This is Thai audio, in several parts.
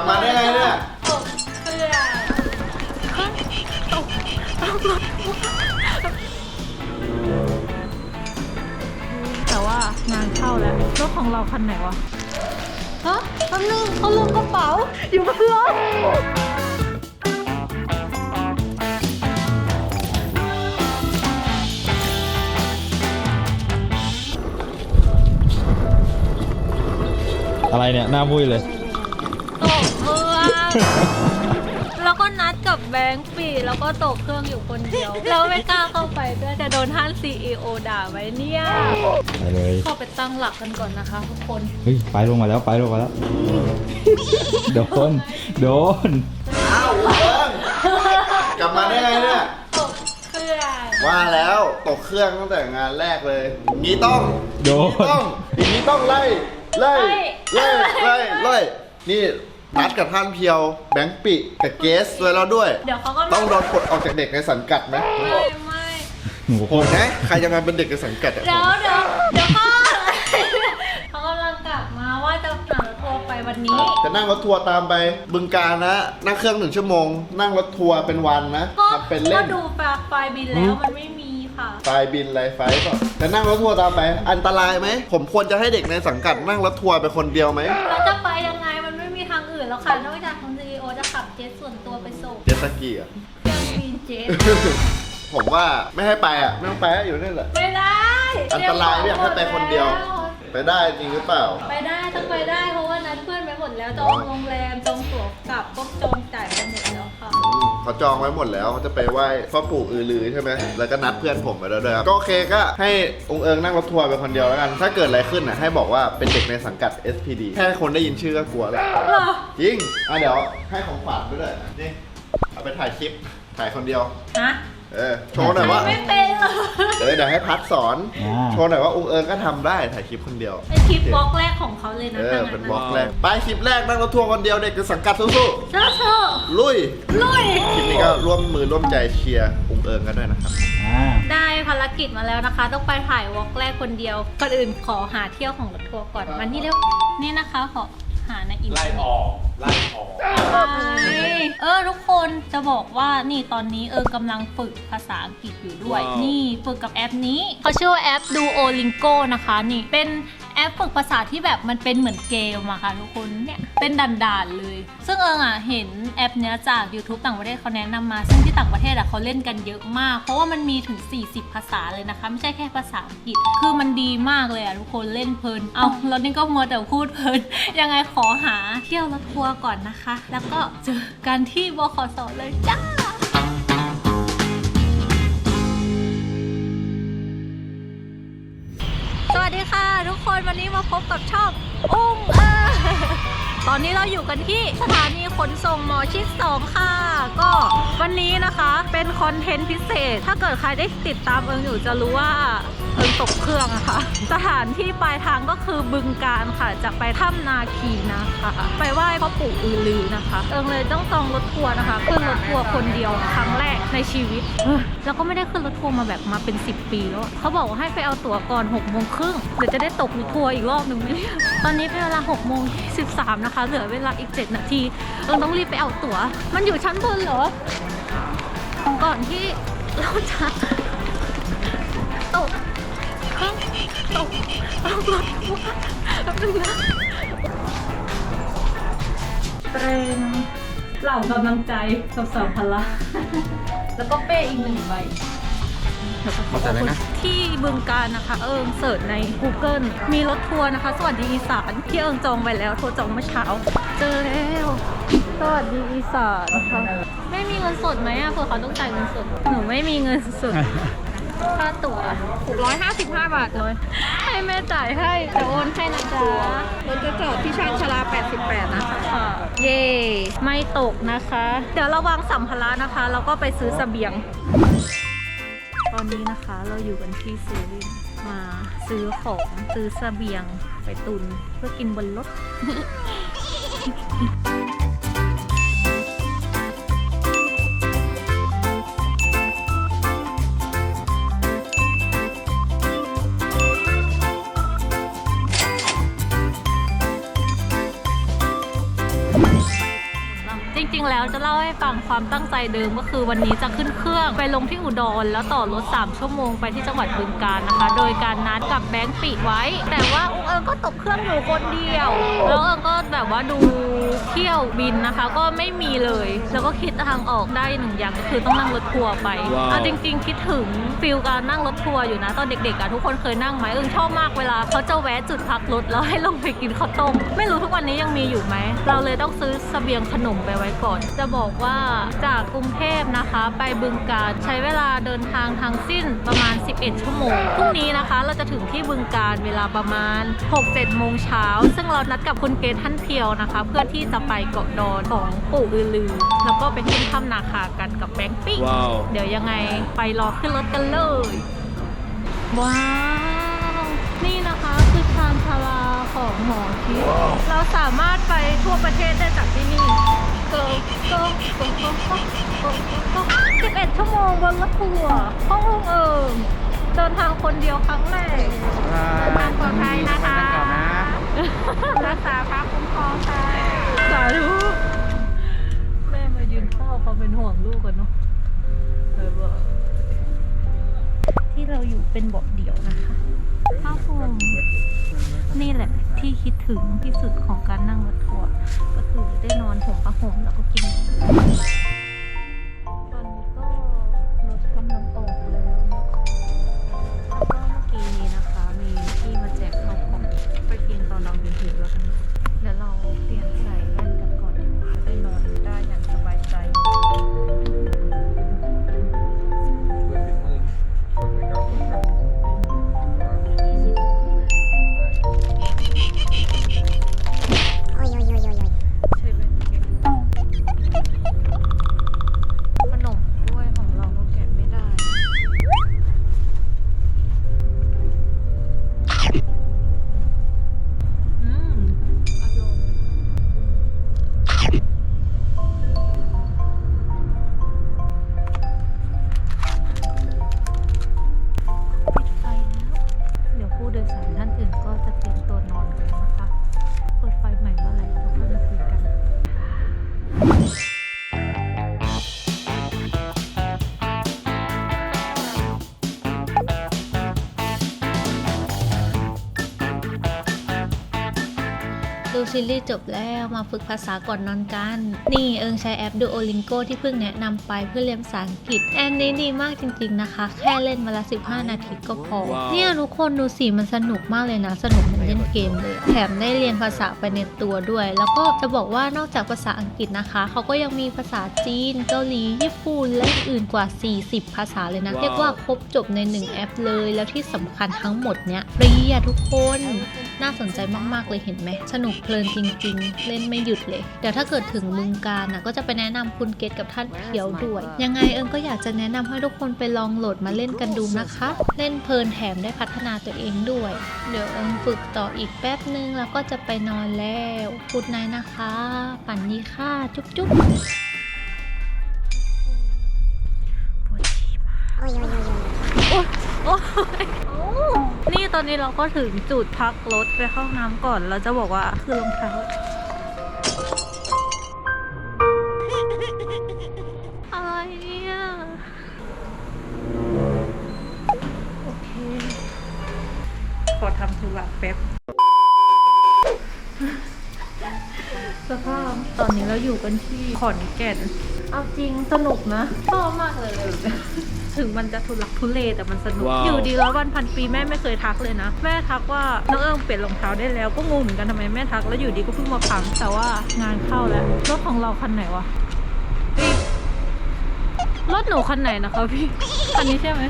ลับมาได้ไงเนี่ยตกเครื่องแต่ว่างานเข้าแล้วรถของเราคันไหนวะฮะแป๊บนึงเขาลืมกระเป๋า อยู่บนรถอะไรเนี่ย หน้ามุ้ยเลยตกเครื่อง แล้วก็นัดกับแบงค์ปีแล้วก็ตกเครื่องอยู่คนเดียว เราไม่กล้าเข้าไปด้วยจะโดนท่าน CEO ด่าไว้เนี่ยไปเลยเข้าไปตั้งหลักกันก่อนนะคะทุกคนเฮ้ยไปลงมาแล้วไปลงมาแล้วโดนโดนอ้าวกลับมาได้ไงเนี่ยตกเครื่องว่าแล้วตกเครื่องตั้งแต่งานแรกเลยอย่างนี้ต้องโดนอย่างนี้ต้องอย่างนี้ต้องไล่ไล่ไล่ไล่ไล่นี่ นัดกับท่านเพียว แบงค์ปิกับเกสไว้แล้วด้วย เดี๋ยวเขาก็ต้องโดนปลดออกจากเด็กในสังกัดไหมไม่ไม่หนูโหดนะใครจะมาเป็นเด็กในสังกัดอะเดี๋ยวเดี๋ยวเดี๋ยวพ่อเขากำลังกลับมาว่าจะหารถทัวร์ไปวันนี้ จะนั่งรถทัวร์ตามไปบึงการนะ นั่งเครื่องหนึ่งชั่วโมง นั่งรถทัวร์เป็นวันนะก็ทำเป็นเล่ก็น ดูไฟล์บินแล้วมันไม่มีค่ะ ไฟบินไรไฟก่อนจะนั่งรถทัวร์ตามไป อันตรายไหม ผมควรจะให้เด็กในสังกัดนั่งรถทัวร์ไปคนเดียวไหมแล้วจะไปยัง ค่ะ นอกจากคุณซีโอจะขับเจ็ตส่วนตัวไปส่งเจตสกีอะเครื่องบินเจ็ตผมว่าไม่ให้ไปอะ ไม่ต้องไปอะอยู่นี่แหละ ไม่ได้อันตรายไม่อยากให้ไปคนเดียว ไปได้จริงหรือเปล่า ไปได้ต้องไปได้เพราะว่านัดเพื่อนไปหมดแล้วจองโรงแรมจองตั๋วกลับก็จองจ่ายไปหมดแล้วค่ะอืม เขาจองไว้หมดแล้วเขาจะไปไหว้พ่อปู่อือลือใช่ไหมแล้วก็นัดเพื่อนผมไปแล้วด้วยครับก็โอเคก็ให้องค์เอิงนั่งรถทัวร์ไปคนเดียวแล้วกัน ถ้าเกิดอะไรขึ้นน่ะให้บอกว่าเป็นเด็กในสังกัด SPD แค่คนได้ยินชื่อก็กลัวแล้วเหรอ จริงอะเดี๋ยวให้ของขวัญด้วยนี่เอาไปถ่ายคลิปถ่ายคนเดียว ฮะ เออโชว์หน่อยว่าไม่เป็นเหรอเออเดี๋ยวให้พัดสอน อ่า โชว์หน่อยว่าองค์เอิงก็ทำได้ถ่ายคลิปคนเดียว เป็นคลิปบล็อกแรกของเขาเลยนะเออทางเป็นนั้นบล็อกแรก ไปคลิปแรกนั่งรถทัวร์คนเดียวเด็กในสังกัดสู้เชื่อเชื่อๆลุยลุย คลิปนี้ก็ร่วมมือร่วมใจเชียร์องค์เอิงกันด้วยนะครับ อ่า ได้ภารกิจมาแล้วนะคะ ต้องไปถ่ายวอล์กแรกคนเดียวก่อนอื่นขอหาเที่ยวของรถทัวร์ก่อนมันนี่เร็วนี่นะคะขอ หาในอินเทอไล่ร์เน็ต ออกไล่ออกเออทุกคนจะบอกว่านี่ตอนนี้เออกำลังฝึกภาษาอังกฤษอยู่ด้วย ว้าว นี่ฝึกกับแอปนี้เขาชื่อว่าแอป Duolingo นะคะนี่เป็นแอปฝึกภาษาที่แบบมันเป็นเหมือนเกมอะค่ะทุกคนเนี่ยเป็นด่านๆเลย ซึ่งเอิงอะเห็นแอปเนี้ยจาก YouTube ต่างประเทศเขาแนะนำมา ซึ่งที่ต่างประเทศอะเขาเล่นกันเยอะมาก เพราะว่ามันมีถึง 40 ภาษาเลยนะคะ ไม่ใช่แค่ภาษาอังกฤษ คือมันดีมากเลยอะทุกคนเล่นเพลิน เอาแล้วนี่ก็มัวแต่พูดเพลิน ยังไงขอหาเที่ยวรถทัวร์ก่อนนะคะ แล้วก็เจอกันที่บขสเลยจ้า ทุกคนวันนี้มาพบกับช่องอุ้มเออตอนนี้เราอยู่กันที่สถานีขนส่งหมอชิด2ค่ะ ก็วันนี้นะคะเป็นคอนเทนต์พิเศษ ถ้าเกิดใครได้ติดตามเอิงอยู่จะรู้ว่าเตกเครื่องอะค่ะ สถานที่ปลายทางก็คือบึงการค่ะ จะไปถ้ำนาคีนะคะ ไปไหว้พ่อปู่อือลือนะคะ เอิงเลยต้องจองรถทัวร์นะคะ ขึ้นรถทัวร์คนเดียวครั้งแรกในชีวิต แล้วก็ไม่ได้ขึ้นรถทัวร์มาแบบมาเป็น 10 ปีแล้วเขาบอกว่าให้ไปเอาตั๋วก่อน6โมงครึ่งเดี๋ยวจะได้ตกรถทัวร์อีกรอบหนึ่งไหมเนี่ยตอนนี้เป็นเวลา6โมง13นะคะ เหลือเวลาอีก 7 นาที เอิงต้องรีบไปเอาตั๋ว มันอยู่ชั้นบนเหรอ ก่อนที่เราจะตก เครื่องตกเอารถแป๊บนึงนะเตรงเหล่ากำลังใจกับสัมภาระแล้วก็เป้อีกหนึ่งใบที่บึงการนะคะ เอิงเสิร์ชใน Google มีรถทัวร์นะคะ สวัสดีอีสานที่เอิงจองไว้แล้วโทรจองเมื่อเช้า เจอแล้ว สวัสดีอีสานนะคะไม่มีเงินสดไหมอะเผื่อเขาต้องจ่ายเงินสด หนูไม่มีเงินสด ค่าตั๋ว655 บาทเลยให้แม่จ่ายให้แต่โอนให้นะจ๊ะรถจะจอดที่ช่างชลา 88 นะคะค่ะเย่ไม่ตกนะคะ เดี๋ยวเราวางสัมภาระนะคะ แล้วก็ไปซื้อเสบียง ตอนนี้นะคะเราอยู่กันที่เซเว่นมาซื้อของซื้อเสบียงไปตุนเพื่อกินบนรถ ริงๆแล้วจะเล่าให้ฟังความตั้งใจเดิมก็คือวันนี้จะขึ้นเครื่องไปลงที่อุดร แล้วต่อรถ 3 ชั่วโมงไปที่จังหวัดบึงกาฬนะคะ โดยการนัดกับแบงค์ปีไว้ แต่ว่าอุ้งเอิงก็ตกเครื่องอยู่คนเดียว แล้วเอิงก็แบบว่าดูเที่ยวบินนะคะ ก็ไม่มีเลย แล้วก็คิดทางออกได้หนึ่งอย่างก็คือต้องนั่งรถทัวร์ไปว้าวเอาจริง ๆ คิดถึงฟิลการนั่งรถทัวร์อยู่นะตอนเด็กๆอะทุกคนเคยนั่งไหมเอิงชอบมากเวลาเขาจะแวะจุดพักรถแล้วให้ลงไปกินข้าวต้มไม่รู้ทุกวันนี้ยังมีอยู่ไหมเราเลยต้องซื้อเสบียงขนมไปไว้ก่อนจะบอกว่าจากกรุงเทพนะคะ ไปบึงกาฬใช้เวลาเดินทางทั้งสิ้นประมาณ 11 ชั่วโมงพรุ่งนี้นะคะ เราจะถึงที่บึงกาฬเวลาประมาณ 6-7 โมงเช้า ซึ่งเรานัดกับคุณเกณฑ์ท่านเพียวนะคะ เพื่อที่จะไปเกาะดอนของปู่อือลือ แล้วก็ไปขึ้นถ้ำนาคากันกับแบงค์ปี้ว้าว เดี๋ยวยังไงไปรอขึ้นรถกันเลย ว้าว นี่นะคะคือชานชาลาของหมอชิดเราสามารถไปทั่วประเทศได้จากที่นี่ เกิโกโกกโกโกโกสิบเอ็ดชั่วโมงบนรถทัวร์ห้องลุงเอิงเดินทางคนเดียวครั้งแรกทางปลอดภัยนะคะ รักษาพระคุ้มครองค่ะ สาธุแม่มายืนเฝ้าเขาเป็นห่วงลูกกันเนาะเออบอกที่เราอยู่เป็นเบาะเดี่ยวนะคะผ้าห่มนี่แหละ ที่คิดถึงที่สุดของการนั่งรถทัวร์ก็คือได้นอนห่มผ้าห่มแล้วก็กิน ซีรีส์จบแล้วมาฝึกภาษาก่อนนอนกัน นี่เอิงใช้แอป Duolingo ที่เพิ่งแนะนำไปเพื่อเรียนภาษาอังกฤษ แอปนี้ดีมากจริงๆนะคะ แค่เล่นวันละ 15 นาทีก็พอ เนี่ยทุกคนดูสิมันสนุกมากเลยนะ สนุกเหมือนเล่นเกมเลย แถมได้เรียนภาษาไปในตัวด้วย แล้วก็จะบอกว่านอกจากภาษาอังกฤษนะคะ เขาก็ยังมีภาษาจีน เกาหลี ญี่ปุ่น และอื่นกว่า 40 ภาษาเลยนะ เรียกว่าครบจบใน 1 แอปเลย แล้วที่สำคัญทั้งหมดเนี้ยฟรีอะทุกคน น่าสนใจมากๆเลยเห็นไหม สนุกเพลินจริง ๆ เล่นไม่หยุดเลย เดี๋ยวถ้าเกิดถึงบึงการนะก็จะไปแนะนำคุณเกตกับท่านเพียวด้วย ยังไงเอิงก็อยากจะแนะนำให้ทุกคนไปลองโหลดมาเล่นกันดูนะคะ เล่นเพลินแถมได้พัฒนาตัวเองด้วย เดี๋ยวเอิงฝึกต่ออีกแป๊บนึงแล้วก็จะไปนอนแล้วพูดไนนะคะฝันดีค่ะจุ๊บจุ๊บปวดฉี่มากโอ๊ยโอ๊ยนี่ ตอนนี้เราก็ถึงจุดพักรถไปเข้าห้องน้ำก่อนเราจะบอกว่าคือรองเท้าอะไรเนี่ยโอเคขอทำธุระแป๊บสภาพตอนนี้เราอยู่กันที่ขอนแก่น เอาจริงสนุกนะชอบมากเลย ถึงมันจะทุลักทุเลแต่มันสนุก ว้าว อยู่ดีแล้ววันพันปีแม่ไม่เคยทักเลยนะ แม่ทักว่าน้องเอิงเปลี่ยนรองเท้าได้แล้วก็งงเหมือนกันทำไมแม่ทักแล้วอยู่ดีก็เพิ่งมาพังแต่ว่างานเข้าแล้วรถของเราคันไหนวะพี่รถหนูคันไหนนะคะพี่คันนี้ใช่ไหม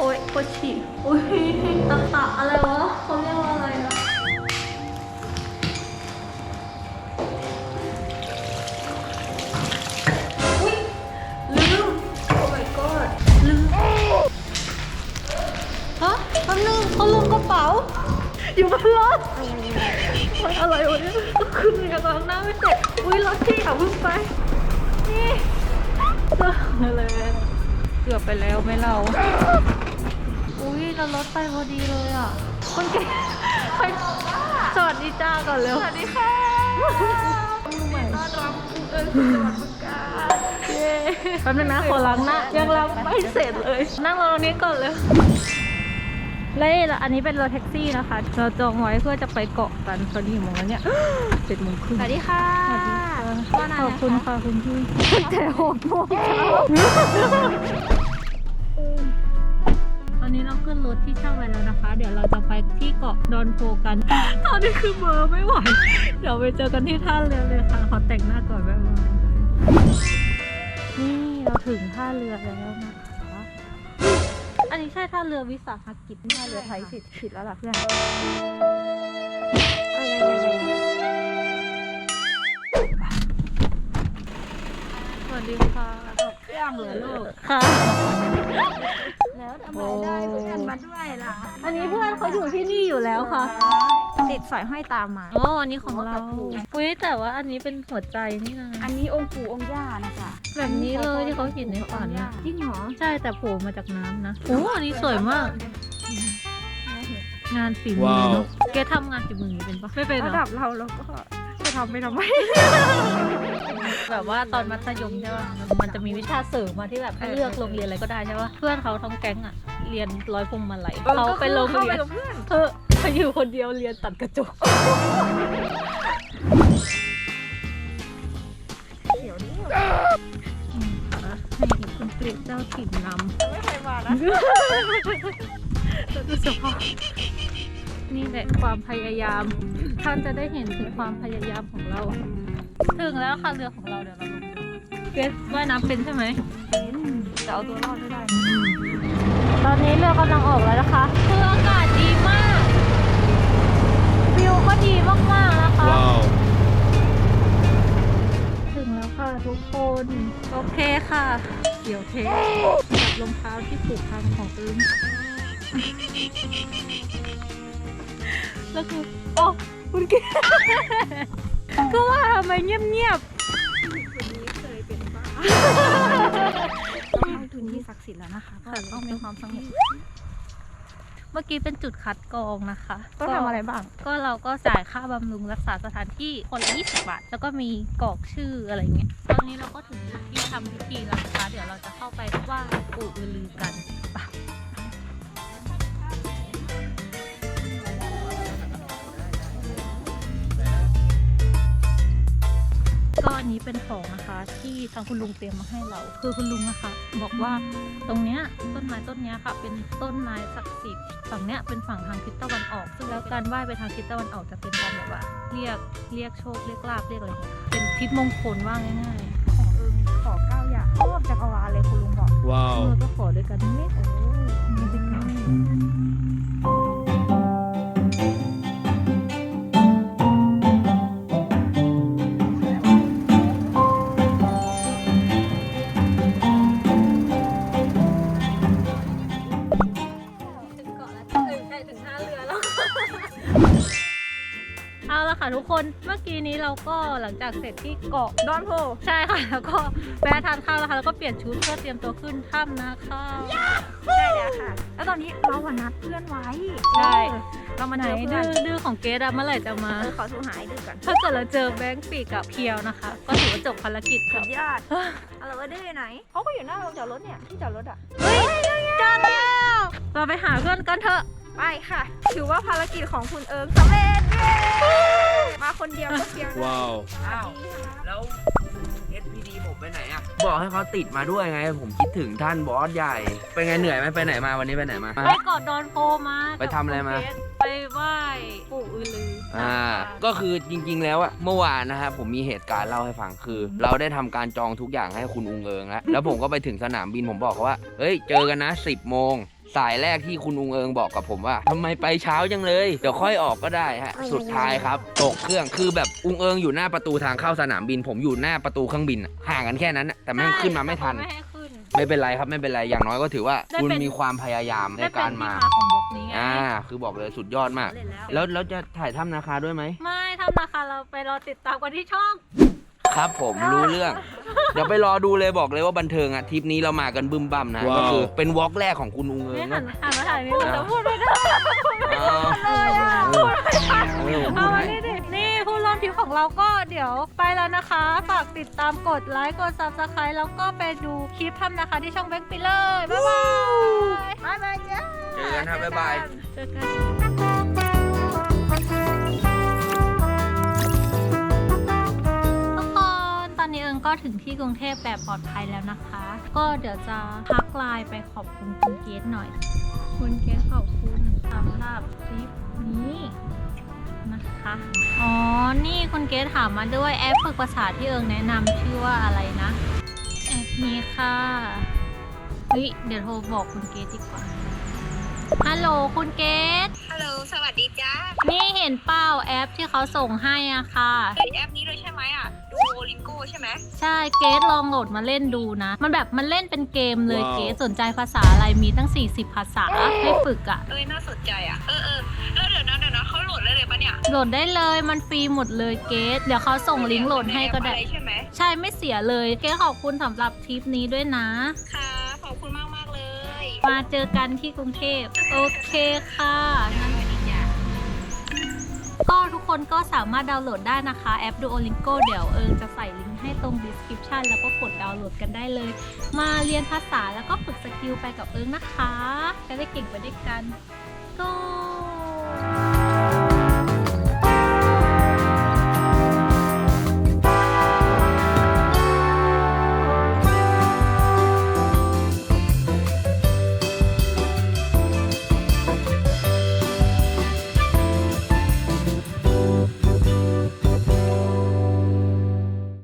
โอ้ยปวดฉี่โอ้ยตะตะอะไรวะเขาเรียกว่าอะไรอะอุ๊ยลืม โอ้ my god ลืม ฮะเขาลืมเขาลืมกระเป๋า อยู่บนรถมันอะไรวะเนี่ยก็คือยังล้างหน้าไม่เสร็จอุ้ยรถที่อย่าเพิ่งไป นี่เจออะไรเกือบไปแล้วไหมเรา เรารถไปพอดีเลยอะคนเก่งไปสวัสดีจ้าก่อนเร็วสวัสดีค่ะต้อนรับคุณเอิญคุณจังหวัดบึงกาฬเย้แป๊บนึงนะขอล้างหน้ายังล้างไม่เสร็จเลย นั่งรอตรงนี้ก่อนเลยแล้วนี่อันนี้เป็นรถแท็กซี่นะคะ เราจองไว้เพื่อจะไปเกาะกันตอนนี้กี่โมงแล้วเนี่ยเจ็ดโมงครึ่งสวัสดีค่ะสวัสดีค่ะว่านานขอบคุณนะคะค่ะคุณพี่ตั้งแต่หกโมงเช้าตอ นนี้เราขึ้นรถที่เช่าไว้แล้วนะคะ เดี๋ยวเราจะไปที่เกาะดอนโพกัน ตอนนี้คือเบอร์ไม่ไหว เดี๋ยวไปเจอกันที่ท่าเรือเลยค่ะ ขอแต่งหน้าก่อนแป๊บนึงนี่เราถึงท่าเรือแล้วนะคะ อันนี้ใช่ท่าเรือวิสาหกิจท่าเรือไทยผิดผิดแล้วล่ะเพื่อนสวัสดีค่ะเครื่องเหลือลูกค่ะ แล้วทำไมได้เพื่อนมาด้วยล่ะอันนี้เพื่อนเขาอยู่ที่นี่อยู่แล้วค่ะ ติดสอยห้อยตามมา อ๋อ อันนี้ของเราอุ้ยแต่ว่าอันนี้เป็นหัวใจนี่นะ อันนี้องค์ปู่องค์ย่านะคะแบบนี้เลยที่เขาเห็นในฝันนะจริงเหรอ ใช่แต่โผล่มาจากน้ำนะ โอ้อันนี้สวยมาก งานฝีมือเนอะแกทำงานฝีมืออย่างนี้เป็นปะไม่เป็นเหรระอดับเราเราก็จะ ทำไปทำไม แบบว่าตอนมัธยมใช่ป่ะ มันจะมีวิชาเสริมมาที่แบบให้เลือกโรงเรียนอะไรก็ได้ใช่ป่ะ เพื่อนเขาทั้งแก๊งอะเรียนร้อยพวงมาลัยเขาไปโรงเรียนเพื่อนเธอเธออยู่คนเดียวเรียนตัดกระจกเดี๋ยวนี้อืมค่ะให้คุณเปลี่ยนเจ้าถิ่นนำไม่เคยมานะดูสภาพ นี่แหละความพยายาม ท่านจะได้เห็นถึงความพยายามของเรา ถึงแล้วค่ะเรือของเราเดี๋ยวเราลงเกสว่ายน้ำเป็นใช่ไหมจะเอาตัวรอดไม่ได้ ตอนนี้เรือกำลังออกแล้วนะคะคืออากาศดีมาก วิวก็ดีมากๆนะคะถึงแล้วค่ะทุกคน โอเคค่ะเดี๋ยวเทสกับรองเท้าที่ผูกพังของอึ้ง แล้วคือโอ้คุณเกก็ว่าทำไมเงียบวันนี้เคยเป็นบ้าต้องให้ทุนที่ศักดิ์สิทธิ์แล้วนะคะค่ะต้องมีความสงบเมื่อกี้เป็นจุดคัดกรองนะคะต้องทำอะไรบ้าง ก็เราก็จ่ายค่าบำรุงรักษาสถานที่คนละ20บาท แล้วก็มีกรอกชื่ออะไรเงี้ย ตอนนี้เราก็ถึงจุดที่ทำพิธีแล้วนะคะ เดี๋ยวเราจะเข้าไปไหว้ปู่อือลือกัน ก็อันนี้เป็นของนะคะที่ทางคุณลุงเตรียมมาให้เรา คือคุณลุงนะคะ บอกว่าตรงเนี้ยต้นไม้ต้นเนี้ยค่ะ เป็นต้นไม้ศักดิ์สิทธิ์ฝั่งเนี้ยเป็นฝั่งทางทิศตะวันออก ซึ่งแล้วการไหว้ไปทางทิศตะวันออกจะเป็นการแบบว่า เรียกเรียกโชคเรียกลาบเรียกอะไรอย่างเงี้ยค่ะเป็นทิศมงคลว่าง่ายของเอิงขอเก้าอย่างครอบจักรวาลเลยคุณลุงบอกๆเอ Wow. อก็ขอด้วยกันนิดโอ้นิดนึงถึงเกา ท่าเรือแล้วเอาละค่ะทุกคนเมื่อกี้นี้เราก็หลังจากเสร็จที่เกาะดอนโพใช่ค่ะแล้วก็แวะทานข้าวแล้วค่ะแล้วก็เปลี่ยนชุดเพื่อเตรียมตัวขึ้นถ้ำนะคะใช่แล้วค่ะ แล้วตอนนี้เราอะนัดเพื่อนไว้ใช่ เออเรามาไหนเจอเพื่อดื้นอดื้อของเกดอะเมื่อไหร่จะมา เออขอโทรหาไอ้ดื้อก่อนถ้าเกิดเราเจอแบงค์ปีกกับเพียวนะคะ ก็ถือว่าจบภารกิจสุกับดยอดเอาละว่าดื้ออยู่ไหนเขาก็อยู่หน้าโรงจอดรถเนี่ยที่จอดรถอะเฮ้ยเจอแล้วเราไปหาเพื่อนกันเถอะ ไปค่ะ ถือว่าภารกิจของคุณเอิงสำเร็จเย้ มาคนเดียวก็เพียงว้าว อ้าวแล้ว SPD ผมไปไหนอะ บอกให้เขาติดมาด้วยไง ผมคิดถึงท่านบอสใหญ่ เป็นไงเหนื่อยไหมไปไหนมาวันนี้ไปไหนมา ไปเกาะดอนโพมาไปทำอะไรมากับคุณเกดไปไหว้ปู่อือลือออ่า ก็คือจริงๆ แล้วอะเมื่อวานนะครับผมมีเหตุการณ์เล่าให้ฟังคือ เราได้ทำการจองทุกอย่างให้คุณอุงเอิงแล้ว แล้วผมก็ไปถึงสนามบินผมบอกเขาว่า เฮ้ย เจอกันนะ 10 โมง สายแรกที่คุณอุงเอิงบอกกับผมว่าทำไมไปเช้าจังเลย เดี๋ยวค่อยออกก็ได้ฮะ สุดท้ายครับตกเครื่องคือแบบอุงเอิงอยู่หน้าประตูทางเข้าสนามบิน ผมอยู่หน้าประตูเครื่องบินอะห่างกันแค่นั้นอะแต่แม่งขึ้นมาไม่ทัน ไม่ให้ขึ้น ไม่เป็นไรครับไม่เป็นไรอย่างน้อยก็ถือว่า ได้คุณเป็นมีความพยายามในได้เป็การนที่มามาของบล็อกนี้ไงอ่า คือบอกเลยสุดยอดมากเสร็จแล้ว แล้วแล้วจะถ่ายถ้ำนาคาด้วยไหม ไม่ทำนะคะเราไปรอติดตามกันที่ช่อง ครับผมรู้เรื่อง เดี๋ยวไปรอดูเลยบอกเลยว่าบันเทิงอะทริปนี้เรามากันบึ้มบั่มนะว้าว ก็คือเป็นวอล์กแรกของคุณอุงเอินี่งหันนะหันมาถ่ายนี่เราจะพูดไม่ได้อ้าวเออเออผมเอาพูดมาให้ นี่ดินี่ผู้ร่วมทริปของเราก็เดี๋ยวไปแล้วนะคะ ฝากติดตามกดไลค์กด subscribe แล้วก็ไปดูคลิปทำนะคะที่ช่องแบงค์ไปเลยบ๊ายบายบายบายจ้าเจอกันครับบ๊ายบาย เจอกัน ก็ถึงที่กรุงเทพแบบปลอดภัยแล้วนะคะ ก็เดี๋ยวจะพักไลน์ไปขอบคุณคุณเกดหน่อย คุณเกดขอบคุณสำหรับคลิปนี้นะคะ อ๋อ นี่คุณเกดถามมาด้วยแอปฝึกภาษาที่เอิงแนะนำชื่อว่าอะไรนะ แอปนี้ค่ะ เฮ้ย เดี๋ยวโทรบอกคุณเกดดีกว่า ฮัลโหลคุณเกดฮัลโหล สวัสดีจ้านี่เห็นเป้าแอปที่เขาส่งให้อะค่ะเล่นแอปนี้เลยใช่ไหมอะ ดูโอลิงโก้ใช่ไหมใช่เกดลองโหลดมาเล่นดูนะ มันแบบมันเล่นเป็นเกมเลยว้าว เกดสนใจภาษาอะไรมีตั้ง 40 ภาษาให้ฝึกอะเอ้ยน่าสนใจอะ เออเออแล้วเดี๋ยวนะเดี๋ยวนะเขาโหลดได้เลยปะเนี่ยโหลดได้เลยมันฟรีหมดเลยเกดเดี๋ยวเขาส่งลิงก์โหลดให้ก็ได้ในแอปอะไรใช่ไหมใช่ไม่เสียเลย เก๊ขอบคุณสำหรับทริปนี้ด้วยนะ ค่ะขอบคุณมากมากๆเลย มาเจอกันที่กรุงเทพโอเคค่ะงั้น คนก็สามารถดาวน์โหลดได้นะคะแอป Duolingo เดี๋ยวเอิงจะใส่ลิงก์ให้ตรง description แล้วก็กดดาวน์โหลดกันได้เลย มาเรียนภาษาแล้วก็ฝึกสกิลไปกับเอิงนะคะ จะได้เก่งไปด้วยกันก็